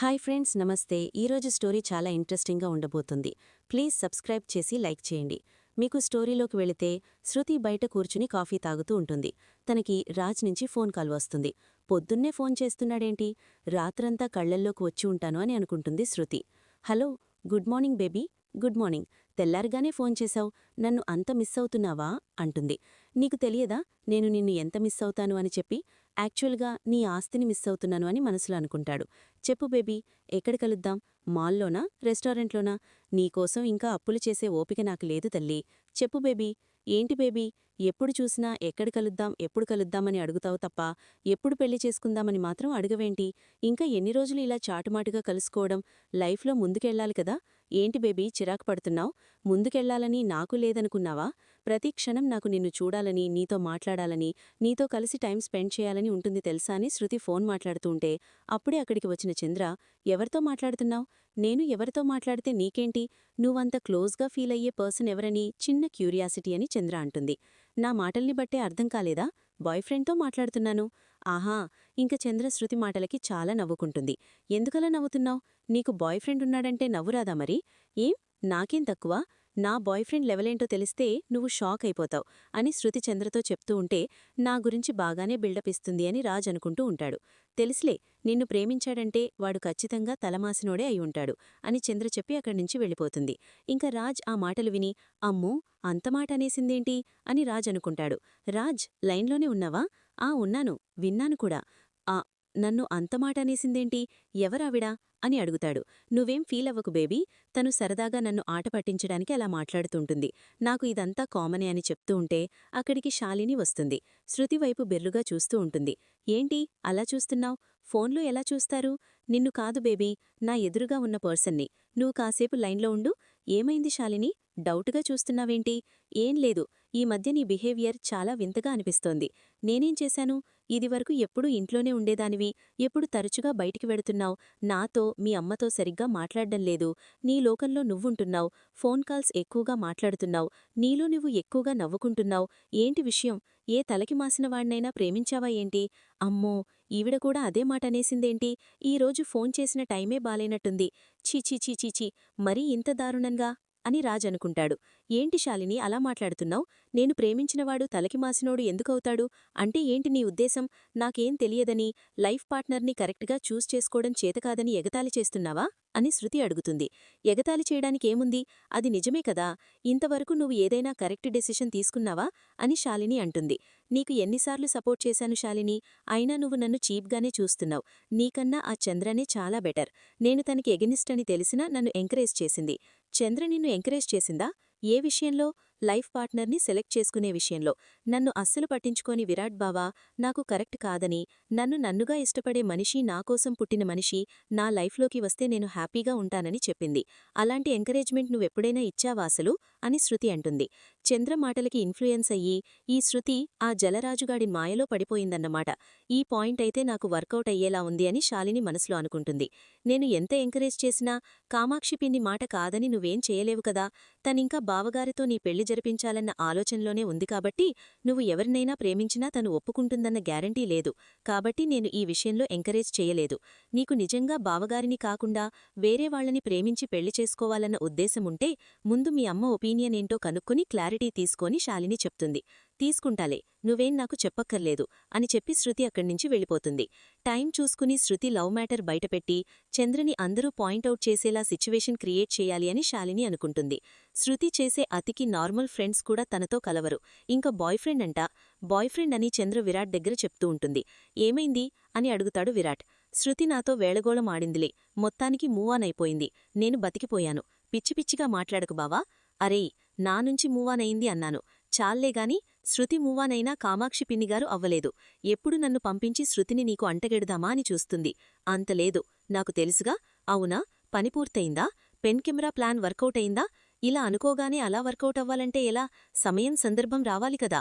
Hi friends నమస్తే. ఈరోజు story చాలా ఇంట్రెస్టింగ్గా ఉండబోతుంది. ప్లీజ్ సబ్స్క్రైబ్ చేసి లైక్ చేయండి. మీకు స్టోరీలోకి వెళితే శృతి బయట కూర్చుని కాఫీ తాగుతూ ఉంటుంది. తనకి రాజ్ నుంచి ఫోన్ కాల్ వస్తుంది. పొద్దున్నే ఫోన్ చేస్తున్నాడేంటి? రాత్రంతా కళ్ళల్లోకి వచ్చి ఉంటాను అని అనుకుంటుంది Shruti. Hello good morning baby. Good morning. తెల్లారిగానే phone చేశావు. నన్ను అంత మిస్ అవుతున్నావా? అంటుంది. నీకు తెలియదా? నేను నిన్ను ఎంత మిస్ అవుతాను అని చెప్పి యాక్చువల్గా నీ ఆస్తిని మిస్ అవుతున్నాను అని మనసులో అనుకుంటాడు. చెప్పు బేబీ ఎక్కడ కలుద్దాం? మాల్లోనా? రెస్టారెంట్లోనా? నీకోసం ఇంకా అప్పులు చేసే ఓపిక నాకు లేదు తల్లి. చెప్పు బేబీ ఏంటి బేబీ? ఎప్పుడు చూసినా ఎక్కడ కలుద్దాం ఎప్పుడు కలుద్దామని అడుగుతావు తప్ప ఎప్పుడు పెళ్ళి చేసుకుందామని మాత్రం అడగవేంటి? ఇంకా ఎన్ని రోజులు ఇలా చాటుమాటుగా కలుసుకోవడం? లైఫ్లో ముందుకెళ్ళాలి కదా? ఏంటి బేబీ చిరాకు పడుతున్నావు? ముందుకెళ్ళాలని నాకు లేదనుకున్నావా? ప్రతి క్షణం నాకు నిన్ను చూడాలని నీతో మాట్లాడాలని నీతో కలిసి టైం స్పెండ్ చేయాలని ఉంటుంది తెలుసా అని శృతి ఫోన్ మాట్లాడుతుంటే అప్పుడే అక్కడికి వచ్చిన చంద్ర ఎవరితో మాట్లాడుతున్నావు? నేను ఎవరితో మాట్లాడితే నీకేంటి? నువ్వంత క్లోజ్గా ఫీల్ అయ్యే పర్సన్ ఎవరని? చిన్న క్యూరియాసిటీ అని చంద్ర అంటుంది. నా మాటల్ని బట్టే అర్థం కాలేదా? బాయ్ ఫ్రెండ్తో మాట్లాడుతున్నాను. ఆహా! ఇంక చంద్ర శృతి మాటలకి చాలా నవ్వుకుంటుంది. ఎందుకలా నవ్వుతున్నావు? నీకు బాయ్ ఫ్రెండ్ ఉన్నాడంటే నవ్వురాదా మరి? ఏం? నాకేం తక్కువ? నా బాయ్ ఫ్రెండ్ లెవెలేంటో తెలిస్తే నువ్వు షాక్ అయిపోతావు అని శృతి చంద్రతో చెప్తూ ఉంటే నా గురించి బాగానే బిల్డప్ ఇస్తుంది అని రాజ్ అనుకుంటూ ఉంటాడు. తెలుసులే నిన్ను ప్రేమించాడంటే వాడు ఖచ్చితంగా తలమాసినోడే అయి ఉంటాడు అని చంద్ర చెప్పి అక్కడి నుంచి వెళ్ళిపోతుంది. ఇంకా రాజ్ ఆ మాటలు విని అమ్మో అంత మాట అనేసిందేంటి? అని రాజ్ అనుకుంటాడు. రాజ్ లైన్లోనే ఉన్నావా? ఆ ఉన్నాను. విన్నాను కూడా. ఆ నన్ను అంతమాటనేసిందేంటి అనేసిందేంటి ఎవరావిడా? అని అడుగుతాడు. నువ్వేం ఫీల్ అవ్వకు బేబీ. తను సరదాగా నన్ను ఆట పట్టించడానికి అలా మాట్లాడుతుంటుంది. నాకు ఇదంతా కామనే అని చెప్తూ ఉంటే అక్కడికి శాలిని వస్తుంది. శృతివైపు బెర్రుగా చూస్తూ ఉంటుంది. ఏంటి? అలా చూస్తున్నావు? ఫోన్లో ఎలా చూస్తారు? నిన్ను కాదు బేబీ. నా ఎదురుగా ఉన్న పర్సన్ని. నువ్వు కాసేపు లైన్లో ఉండు. ఏమైంది శాలిని? డౌటుగా చూస్తున్నావేంటి? ఏం లేదు. ఈ మధ్య నీ బిహేవియర్ చాలా వింతగా అనిపిస్తోంది. నేనేం చేశాను? ఇదివరకు ఎప్పుడూ ఇంట్లోనే ఉండేదానివి. ఎప్పుడు తరచుగా బయటికి వెడుతున్నావు. నాతో మీ అమ్మతో సరిగ్గా మాట్లాడడం లేదు. నీ లోకంలో నువ్వుంటున్నావు. ఫోన్ కాల్స్ ఎక్కువగా మాట్లాడుతున్నావు. నీలో నువ్వు ఎక్కువగా నవ్వుకుంటున్నావు. ఏంటి విషయం? ఏ తలకి మాసిన వాణ్ణైనా ప్రేమించావా ఏంటి? అమ్మో! ఈవిడ కూడా అదే మాట అనేసిందేంటి? ఈరోజు ఫోన్ చేసిన టైమే బాలేనట్టుంది. చీచీచీచీచీ మరీ ఇంత దారుణంగా? అని రాజనుకుంటాడు. ఏంటి శాలిని అలా మాట్లాడుతున్నావు? నేను ప్రేమించినవాడు తలకి మాసినోడు ఎందుకవుతాడు? అంటే ఏంటి నీ ఉద్దేశం? నాకేం తెలియదని లైఫ్ పార్ట్నర్ని కరెక్ట్గా చూస్ చేసుకోవడం చేతకాదని ఎగతాళి చేస్తున్నావా? అని శృతి అడుగుతుంది. ఎగతాళి చేయడానికేముంది అది నిజమే కదా? ఇంతవరకు నువ్వు ఏదైనా కరెక్ట్ డెసిషన్ తీసుకున్నావా? అని శాలిని అంటుంది. నీకు ఎన్నిసార్లు సపోర్ట్ చేశాను శాలిని అయినా నువ్వు నన్ను చీప్గానే చూస్తున్నావు. నీకన్నా ఆ చంద్రనే చాలా బెటర్. నేను తనకి ఎగనిస్ట్ అని తెలిసినా నన్ను ఎంకరేజ్ చేసింది. చంద్ర నిన్ను ఎంకరేజ్ చేసిందా? ఏ విషయంలో? లైఫ్ పార్ట్నర్ని సెలెక్ట్ చేసుకునే విషయంలో. నన్ను అస్సలు పట్టించుకోని విరాట్ బావా నాకు కరెక్ట్ కాదని నన్ను నన్నుగా ఇష్టపడే మనిషి నాకోసం పుట్టిన మనిషి నా లైఫ్లోకి వస్తే నేను హ్యాపీగా ఉంటానని చెప్పింది. అలాంటి ఎంకరేజ్మెంట్ నువ్వెప్పుడైనా ఇచ్చావా అసలు? అని శృతి అంటుంది. చంద్ర మాటలకి ఇన్ఫ్లుయెన్స్ అయ్యి ఈ శృతి ఆ జలరాజుగాడి మాయలో పడిపోయిందన్నమాట. ఈ పాయింట్ అయితే నాకు వర్కౌట్ అయ్యేలా ఉంది అని శాలిని మనసులో అనుకుంటుంది. నేను ఎంత ఎంకరేజ్ చేసినా కామాక్షి పిన్ని మాట కాదని నువ్వేం చేయలేవు కదా? తనింకా బావగారితో నీ పెళ్ళి జరిపించాలన్న ఆలోచనలోనే ఉంది కాబట్టి నువ్వు ఎవరినైనా ప్రేమించినా తను ఒప్పుకుంటుందన్న గ్యారంటీ లేదు. కాబట్టి నేను ఈ విషయంలో ఎంకరేజ్ చేయలేదు. నీకు నిజంగా బావగారిని కాకుండా వేరే వాళ్ళని ప్రేమించి పెళ్ళి చేసుకోవాలన్న ఉద్దేశముంటే ముందు మీ అమ్మ ఒపీనియన్ ఏంటో కనుక్కుని క్లారిటీ తీసుకొని శాలిని చెప్తుంది. తీసుకుంటాలే నువ్వేం నాకు చెప్పక్కర్లేదు అని చెప్పి శృతి అక్కడ్నుంచి వెళ్ళిపోతుంది. టైం చూసుకుని శృతి లవ్ మ్యాటర్ బయటపెట్టి చంద్రని అందరూ పాయింట్అవుట్ చేసేలా సిచ్యువేషన్ క్రియేట్ చేయాలి అని శాలిని అనుకుంటుంది. శృతి చేసే అతికి నార్మల్ ఫ్రెండ్స్ కూడా తనతో కలవరు. ఇంకా బాయ్ఫ్రెండ్ అంట బాయ్ ఫ్రెండ్ అని చంద్ర విరాట్ దగ్గర చెప్తూ ఉంటుంది. ఏమైంది? అని అడుగుతాడు విరాట్. శృతి నాతో వేళగోళం ఆడిందిలే మొత్తానికి మూవాన్ అయిపోయింది. నేను బతికిపోయాను. పిచ్చి పిచ్చిగా మాట్లాడకు బావా. అరేయ్ నా నుంచి మూవానయింది అన్నాను. చాల్లేగాని శృతి మూవానైనా కామాక్షి పిన్నిగారు అవ్వలేదు. ఎప్పుడు నన్ను పంపించి శృతిని నీకు అంటగెడదామా అని చూస్తుంది. అంతలేదు నాకు తెలుసుగా. అవునా? పని పూర్తయిందా? Pen camera plan work out అయిందా ఇలా అనుకోగానే అలా వర్కౌట్ అవ్వాలంటే ఎలా? సమయం సందర్భం రావాలి కదా.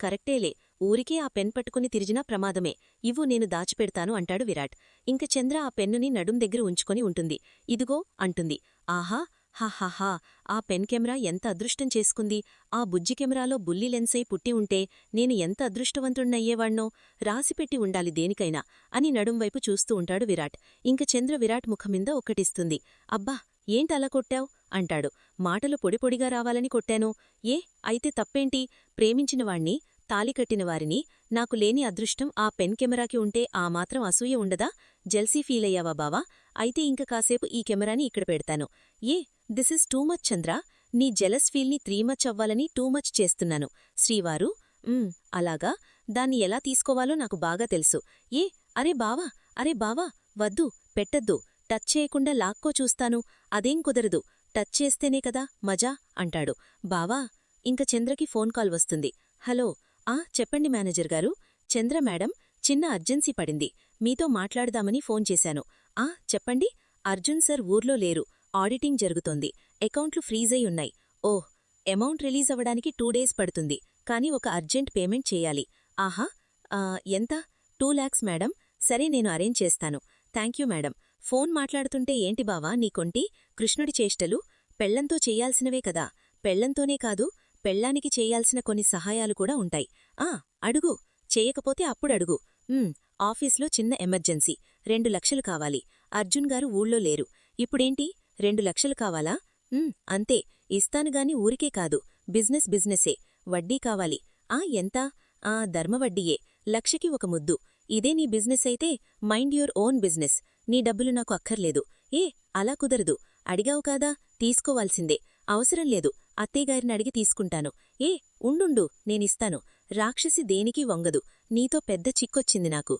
కరెక్టేలే. ఊరికే ఆ పెన్ పట్టుకుని తిరిగినా ప్రమాదమే. ఇవ్వు నేను దాచిపెడతాను అంటాడు విరాట్. ఇంక చంద్ర ఆ పెన్నుని నడుం దగ్గర ఉంచుకొని ఉంటుంది. ఇదిగో అంటుంది. ఆహా! హాహాహా ఆ పెన్ కెమెరా ఎంత అదృష్టం చేసుకుంది. ఆ బుజ్జి కెమెరాలో బుల్లి లెన్సై పుట్టి ఉంటే నేను ఎంత అదృష్టవంతుణ్ణయ్యేవాణ్ణో? రాసిపెట్టి ఉండాలి దేనికైనా అని నడుంవైపు చూస్తూ ఉంటాడు విరాట్. ఇంక చంద్ర విరాట్ ముఖమింద ఒక్కటిస్తుంది. అబ్బా ఏంటలా కొట్టావు? అంటాడు. మాటలు పొడిపొడిగా రావాలని కొట్టాను. ఏ అయితే తప్పేంటి? ప్రేమించినవాణ్ణి తాలికట్టిన వారిని నాకు లేని అదృష్టం ఆ పెన్ కెమెరాకి ఉంటే ఆ మాత్రం అసూయ ఉండదా? జెల్సీ ఫీలయ్యావా బావా? అయితే ఇంక కాసేపు ఈ కెమెరాని ఇక్కడ పెడతాను. ఏ this is too much Chandra. నీ జెలస్ ఫీల్ని త్రీ మచ్ అవ్వాలని టూ మచ్ చేస్తున్నాను. శ్రీవారు అలాగా? దాన్ని ఎలా తీసుకోవాలో నాకు బాగా తెలుసు. ఏ అరే బావా అరే బావా వద్దు పెట్టద్దు. టచ్ చేయకుండా లాక్కో చూస్తాను. అదేం కుదరదు. టచ్ చేస్తేనే కదా మజా అంటాడు. బావా ఇంక చంద్రకి ఫోన్ కాల్ వస్తుంది. హలో ఆ చెప్పండి మేనేజర్ గారు. చంద్ర మేడం చిన్న అర్జెన్సీ పడింది. మీతో మాట్లాడదామని ఫోన్ చేశాను. ఆ చెప్పండి. అర్జున్ సార్ ఊర్లో లేరు. ఆడిటింగ్ జరుగుతోంది. అకౌంట్లు ఫ్రీజ్ అయి ఉన్నాయి. ఓహ్ అమౌంట్ రిలీజ్ అవ్వడానికి టూ డేస్ పడుతుంది. కానీ ఒక అర్జెంట్ పేమెంట్ చేయాలి. ఆహా ఎంత? Two lakhs madam. సరే నేను అరేంజ్ చేస్తాను. Thank you madam. ఫోన్ మాట్లాడుతుంటే ఏంటి బావా నీకొంటి కృష్ణుడి చేష్టలు? పెళ్ళంతో చేయాల్సినవే కదా. పెళ్ళంతోనే కాదు పెళ్ళానికి చేయాల్సిన కొన్ని సహాయాలు కూడా ఉంటాయి. ఆ అడుగు. చేయకపోతే అప్పుడు అడుగు. ఆఫీస్లో చిన్న ఎమర్జెన్సీ. రెండు లక్షలు కావాలి. అర్జున్ గారు ఊళ్ళో లేరు. ఇప్పుడేంటి? రెండు లక్షలు కావాలా? అంతే. ఇస్తానుగాని ఊరికే కాదు. బిజినెస్ బిజినెసే. వడ్డీ కావాలి. ఆ ఎంత? ఆ ధర్మవడ్డీయే లక్షకి ఒక ముద్దు. ఇదే నీ బిజినెస్ అయితే మైండ్ యువర్ ఓన్ బిజినెస్. నీ డబ్బులు నాకు అక్కర్లేదు. ఏ అలా కుదరదు. అడిగావు కాదా? తీసుకోవాల్సిందే. అవసరం లేదు. అత్తయ్యగారిని అడిగి తీసుకుంటాను. ఏ ఉండుండు. నేనిస్తాను. రాక్షసి దేనికి వంగదు. నీతో పెద్ద చిక్కొచ్చింది నాకు.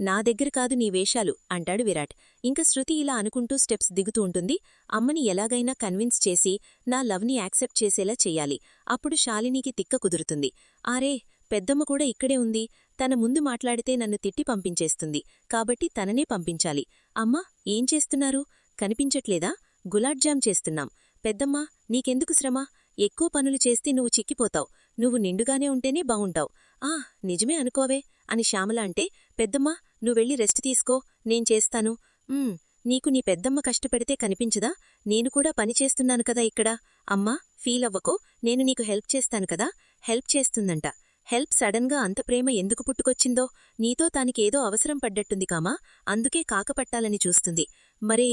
నా దగ్గర కాదు నీ వేషాలు అంటాడు విరాట్. ఇంక శృతి ఇలా అనుకుంటూ స్టెప్స్ దిగుతూ ఉంటుంది. అమ్మని ఎలాగైనా కన్విన్స్ చేసి నా లవ్ని యాక్సెప్ట్ చేసేలా చెయ్యాలి. అప్పుడు శాలినికి తిక్క కుదురుతుంది. ఆరే పెద్దమ్మ కూడా ఇక్కడే ఉంది. తన ముందు మాట్లాడితే నన్ను తిట్టి పంపించేస్తుంది. కాబట్టి తననే పంపించాలి. అమ్మా ఏం చేస్తున్నారు? కనిపించట్లేదా? గులాబ్ జామ్ చేస్తున్నాం. పెద్దమ్మా నీకెందుకు శ్రమ? ఎక్కువ పనులు చేస్తే నువ్వు చిక్కిపోతావు. నువ్వు నిండుగానే ఉంటేనే బావుంటావు ఆ నిజమే అనుకోవే. అని శ్యామల అంటే పెద్దమ్మా నువ్వెళ్ళి రెస్ట్ తీసుకో నేను చేస్తాను. నీకు నీ పెద్దమ్మ కష్టపెడితే కనిపించదా? నేను కూడా పని చేస్తున్నాను కదా ఇక్కడ. అమ్మా ఫీల్ అవ్వకో. నేను నీకు హెల్ప్ చేస్తాను కదా. హెల్ప్ చేస్తుందంట. హెల్ప్ సడన్గా అంత ప్రేమ ఎందుకు పుట్టుకొచ్చిందో? నీతో తానికేదో అవసరం పడ్డట్టుంది కామా? అందుకే కాకపట్టాలని చూస్తుంది. మరే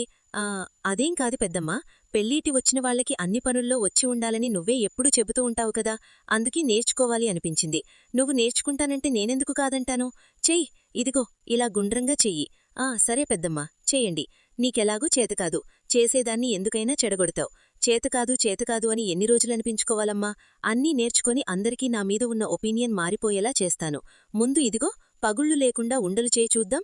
అదేం కాదు పెద్దమ్మా. పెళ్ళీటి వచ్చిన వాళ్ళకి అన్ని పనుల్లో వచ్చి ఉండాలని నువ్వే ఎప్పుడూ చెబుతూ ఉంటావు కదా. అందుకే నేర్చుకోవాలి అనిపించింది. నువ్వు నేర్చుకుంటానంటే నేనెందుకు కాదంటాను? చెయ్యి ఇదిగో ఇలా గుండ్రంగా చెయ్యి. ఆ సరే పెద్దమ్మా చేయండి నీకెలాగూ చేతకాదు చేసేదాన్ని ఎందుకైనా చెడగొడతావు. చేతకాదు చేతకాదు అని ఎన్ని రోజులనిపించుకోవాలమ్మా అన్నీ నేర్చుకొని అందరికీ నా మీద ఉన్న ఒపీనియన్ మారిపోయేలా చేస్తాను. ముందు ఇదిగో పగుళ్ళు లేకుండా ఉండలు చేయి చూద్దాం.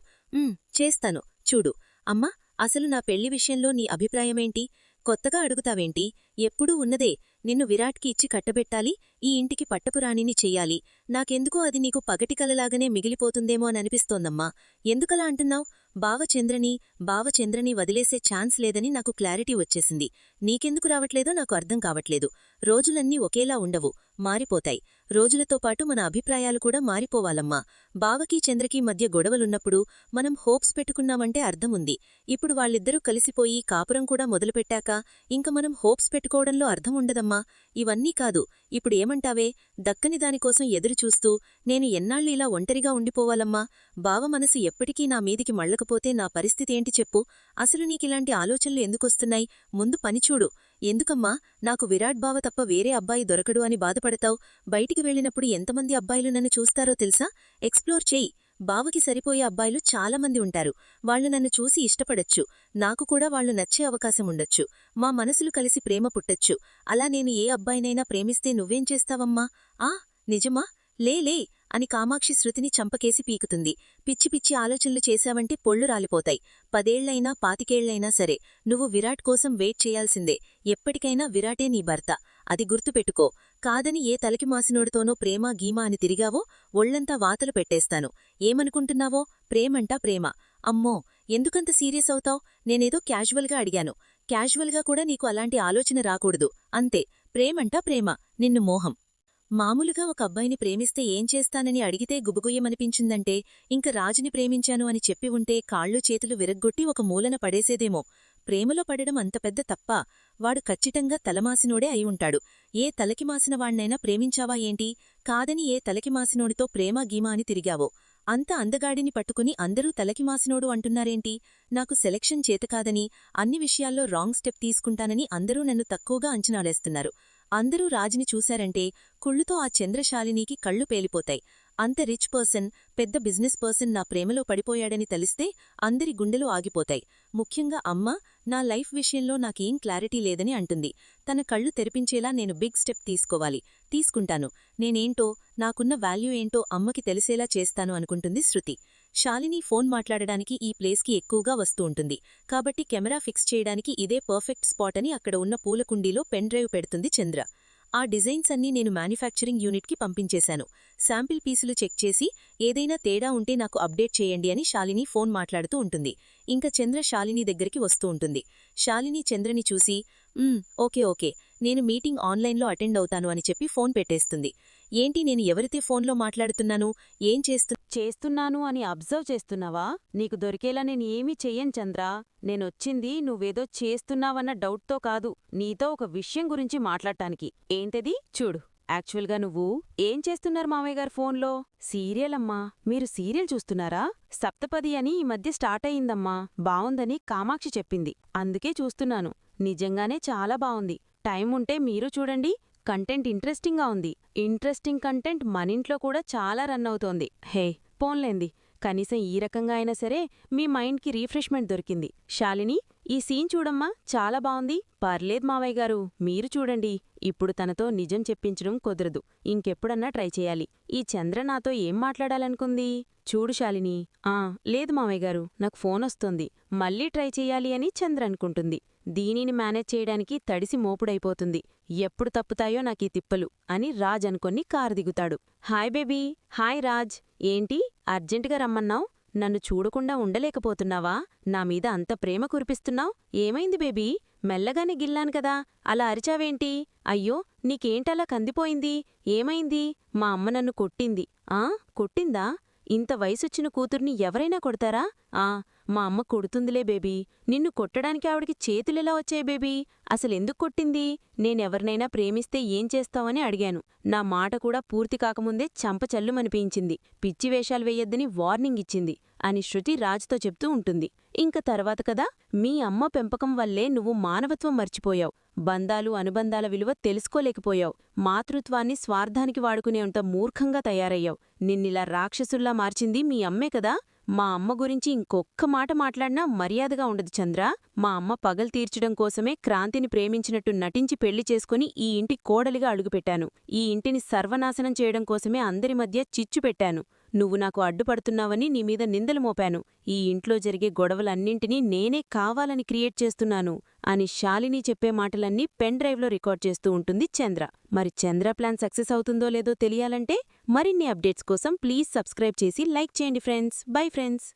చేస్తాను. చూడు. అమ్మా అసలు నా పెళ్ళి విషయంలో నీ అభిప్రాయమేంటి? కొత్తగా అడుగుతావేంటి? ఎప్పుడూ ఉన్నదే నిన్ను విరాట్కి ఇచ్చి కట్టబెట్టాలి ఈ ఇంటికి పట్టపురాణిని చెయ్యాలి. నాకెందుకో అది నీకు పగటి కలలాగనే మిగిలిపోతుందేమో అనిపిస్తోందమ్మా. ఎందుకలా అంటున్నావు? బావచంద్రని బావచంద్రని వదిలేసే ఛాన్స్ లేదని నాకు క్లారిటీ వచ్చేసింది. నీకెందుకు రావట్లేదో నాకు అర్థం కావట్లేదు. రోజులన్నీ ఒకేలా ఉండవు మారిపోతాయి. రోజులతో పాటు మన అభిప్రాయాలు కూడా మారిపోవాలమ్మా. బావకి చంద్రకి మధ్య గొడవలున్నప్పుడు మనం హోప్స్ పెట్టుకున్నామంటే అర్థముంది. ఇప్పుడు వాళ్ళిద్దరూ కలిసిపోయి కాపురం కూడా మొదలుపెట్టాక ఇంక మనం హోప్స్ పెట్టుకోవడంలో అర్థం ఉండదమ్మా ఇవన్నీ కాదు. ఇప్పుడు ఏమంటావే? దక్కని దానికోసం చూస్తూ నేను ఎన్నాళ్ళు ఇలా ఒంటరిగా ఉండిపోవాలమ్మా. బావ మనసు ఎప్పటికీ నా మీదికి మళ్ళకపోతే నా పరిస్థితి ఏంటి చెప్పు. అసలు నీకిలాంటి ఆలోచనలు ఎందుకొస్తున్నాయి? ముందు పనిచూడు ఎందుకమ్మా? నాకు విరాట్ బావ తప్ప వేరే అబ్బాయి దొరకడు అని బాధపడతావు. బయటికి వెళ్ళినప్పుడు ఎంతమంది అబ్బాయిలు నన్ను చూస్తారో తెలుసా? ఎక్స్ప్లోర్ చెయ్యి బావకి సరిపోయే అబ్బాయిలు చాలామంది ఉంటారు. వాళ్ళు నన్ను చూసి ఇష్టపడొచ్చు. నాకు కూడా వాళ్ళు నచ్చే అవకాశం ఉండొచ్చు. మా మనసులు కలిసి ప్రేమ పుట్టొచ్చు. అలా నేను ఏ అబ్బాయినైనా ప్రేమిస్తే నువ్వేం చేస్తావమ్మా? ఆ! నిజమా? లే లే అని కామాక్షి శృతిని చంపకేసి పీకుతుంది. పిచ్చి పిచ్చి ఆలోచనలు చేశావంటే పొళ్ళు రాలిపోతాయి. పదేళ్ళైనా పాతికేళ్ళైనా సరే నువ్వు విరాట్ కోసం వెయిట్ చేయాల్సిందే. ఎప్పటికైనా విరాటే నీ భర్త. అది గుర్తుపెట్టుకో. కాదని ఏ తలకి మాసినోడితోనో ప్రేమ గీమా అని తిరిగావో ఒళ్ళంతా వాతలు పెట్టేస్తాను. ఏమనుకుంటున్నావో? ప్రేమంటా ప్రేమ. అమ్మో! ఎందుకంత సీరియస్ అవుతావ్? నేనేదో క్యాజువల్గా అడిగాను. క్యాజువల్గా కూడా నీకు అలాంటి ఆలోచన రాకూడదు. అంతే. ప్రేమంటా ప్రేమ. నిన్ను మోహం. మామూలుగా ఒక అబ్బాయిని ప్రేమిస్తే ఏం చేస్తానని అడిగితే గుబుగుయ్యమనిపించిందంటే ఇంక రాజుని ప్రేమించాను అని చెప్పి ఉంటే కాళ్ళు చేతులు విరగ్గొట్టి ఒక మూలన పడేసేదేమో. ప్రేమలో పడడం అంత పెద్ద తప్ప వాడు ఖచ్చితంగా తలమాసినోడే అయి ఉంటాడు. ఏ తలకిమాసిన వాణ్ణైనా ప్రేమించావా ఏంటి? కాదని ఏ తలకిమాసినోడితో ప్రేమ గీమా అని తిరిగావో. అంత అందగాడిని పట్టుకుని అందరూ తలకిమాసినోడు అంటున్నారేంటి? నాకు సెలక్షన్ చేతకాదని అన్ని విషయాల్లో రాంగ్ స్టెప్ తీసుకుంటానని అందరూ నన్ను తక్కువగా అంచనాలేస్తున్నారు. అందరూ రాజుని చూశారంటే కుళ్ళుతో ఆ చంద్రశాలినీకి కళ్ళు పేలిపోతాయి. అంత రిచ్ పర్సన్ పెద్ద బిజినెస్ పర్సన్ నా ప్రేమలో పడిపోయాడని తెలిస్తే అందరి గుండెలు ఆగిపోతాయి. ముఖ్యంగా అమ్మ నా లైఫ్ విషయంలో నాకేం క్లారిటీ లేదని అంటుంది. తన కళ్ళు తెరిపించేలా నేను బిగ్ స్టెప్ తీసుకోవాలి. తీసుకుంటాను. నేనేంటో నాకున్న వాల్యూ ఏంటో అమ్మకి తెలిసేలా చేస్తాను అనుకుంటుంది శృతి. శాలిని ఫోన్ మాట్లాడడానికి ఈ ప్లేస్కి ఎక్కువగా వస్తూ ఉంటుంది. కాబట్టి కెమెరా ఫిక్స్ చేయడానికి ఇదే పర్ఫెక్ట్ స్పాట్ అని అక్కడ ఉన్న పూల కుండీలో పెన్ డ్రైవ్ పెడుతుంది చంద్ర. ఆ డిజైన్స్ అన్నీ నేను మ్యానుఫ్యాక్చరింగ్ యూనిట్కి పంపించేశాను. శాంపిల్ పీసులు చెక్ చేసి ఏదైనా తేడా ఉంటే నాకు అప్డేట్ చేయండి అని శాలిని ఫోన్ మాట్లాడుతూ ఉంటుంది. ఇంకా చంద్ర శాలిని దగ్గరికి వస్తూ ఉంటుంది. శాలిని చంద్రని చూసి ఓకే ఓకే. నేను మీటింగ్ ఆన్లైన్లో అటెండ్ అవుతాను అని చెప్పి ఫోన్ పెట్టేస్తుంది. ఏంటి నేను ఎవరితే ఫోన్లో మాట్లాడుతున్నాను? ఏం చేస్తు? చేస్తున్నాను అని అబ్జర్వ్ చేస్తున్నావా? నీకు దొరికేలా నేను ఏమీ చెయ్యను చంద్రా. నేనొచ్చింది నువ్వేదో చేస్తున్నావన్న డౌట్తో కాదు. నీతో ఒక విషయం గురించి మాట్లాడటానికి. ఏంటది? చూడు. యాక్చువల్గా నువ్వు ఏం చేస్తున్నారు మామయ్య గారు ఫోన్లో? సీరియల్ అమ్మా. మీరు సీరియల్ చూస్తున్నారా? సప్తపది అని ఈ మధ్య స్టార్ట్ అయిందమ్మా బావుందని కామాక్షి చెప్పింది. అందుకే చూస్తున్నాను. నిజంగానే చాలా బావుంది. టైం ఉంటే మీరు చూడండి. కంటెంట్ ఇంట్రెస్టింగ్గా ఉంది. ఇంట్రెస్టింగ్ కంటెంట్ మనింట్లో కూడా చాలా రన్ అవుతోంది. హే పోన్లేంది. కనీసం ఈ రకంగా అయినా సరే మీ మైండ్కి రీఫ్రెష్మెంట్ దొరికింది. శాలిని ఈ సీన్ చూడమ్మా. చాలా బావుంది. పర్లేదు మావయ్య గారు. మీరు చూడండి. ఇప్పుడు తనతో నిజం చెప్పించడం కుదరదు. ఇంకెప్పుడన్నా ట్రై చేయాలి. ఈ చంద్ర నాతో ఏం మాట్లాడాలనుకుంది? చూడు శాలిని. ఆ లేదు మావయ్య గారు. నాకు ఫోన్ వస్తోంది. మళ్ళీ ట్రై చెయ్యాలి అని చంద్ర అనుకుంటుంది. దీనిని మేనేజ్ చేయడానికి తడిసి మోపుడైపోతుంది. ఎప్పుడు తప్పుతాయో నాకీ తిప్పలు అని రాజ్ అనుకొని కారు దిగుతాడు. Hi baby hi Raj. ఏంటి అర్జెంటుగా రమ్మన్నావు? నన్ను చూడకుండా ఉండలేకపోతున్నావా? నా మీద అంత ప్రేమ కురిపిస్తున్నావు? ఏమైంది బేబీ? మెల్లగానే గిల్లాను కదా. అలా అరిచావేంటి? అయ్యో నీకేంటలా కందిపోయింది? ఏమైంది? మా అమ్మ నన్ను కొట్టింది. ఆ కొట్టిందా? ఇంత వయసొచ్చిన కూతుర్ని ఎవరైనా కొడతారా? ఆ మా అమ్మ కొడుతుందిలే బేబీ. నిన్ను కొట్టడానికి ఆవిడికి చేతులెలా వచ్చాయి బేబీ? అసలెందుకు కొట్టింది? నేనెవరినైనా ప్రేమిస్తే ఏం చేస్తావని అడిగాను. నా మాట కూడా పూర్తి కాకముందే చంపచల్లుమనిపించింది. పిచ్చి వేషాలు వెయ్యొద్దని వార్నింగ్ ఇచ్చింది అని శృతి రాజుతో చెప్తూ ఉంటుంది. ఇంక తర్వాత కదా? మీ అమ్మ పెంపకం వల్లే నువ్వు మానవత్వం మర్చిపోయావు. బంధాలు అనుబంధాల విలువ తెలుసుకోలేకపోయావు. మాతృత్వాన్ని స్వార్థానికి వాడుకునేంత మూర్ఖంగా తయారయ్యావు. నిన్నిలా రాక్షసుల్లా మార్చింది మీ అమ్మే కదా? మా అమ్మ గురించి ఇంకొక్క మాట మాట్లాడినా మర్యాదగా ఉండదు చంద్ర. మా అమ్మ పగలు తీర్చడం కోసమే క్రాంతిని ప్రేమించినట్టు నటించి పెళ్ళి చేసుకుని ఈ ఇంటి కోడలిగా అడుగుపెట్టాను. ఈ ఇంటిని సర్వనాశనం చేయడం కోసమే అందరి మధ్య చిచ్చు పెట్టాను. నువ్వు నాకు అడ్డుపడుతున్నావని నీ మీద నిందలు మోపాను. ఈ ఇంట్లో జరిగే గొడవలన్నింటినీ నేనే కావాలని క్రియేట్ చేస్తున్నాను అని శాలిని చెప్పే మాటలన్నీ పెన్ డ్రైవ్లో రికార్డ్ చేస్తూ ఉంటుంది చంద్ర. మరి చంద్ర ప్లాన్ సక్సెస్ అవుతుందో లేదో తెలియాలంటే మరిన్ని అప్డేట్స్ కోసం ప్లీజ్ సబ్స్క్రైబ్ చేసి లైక్ చేయండి ఫ్రెండ్స్. Bye friends.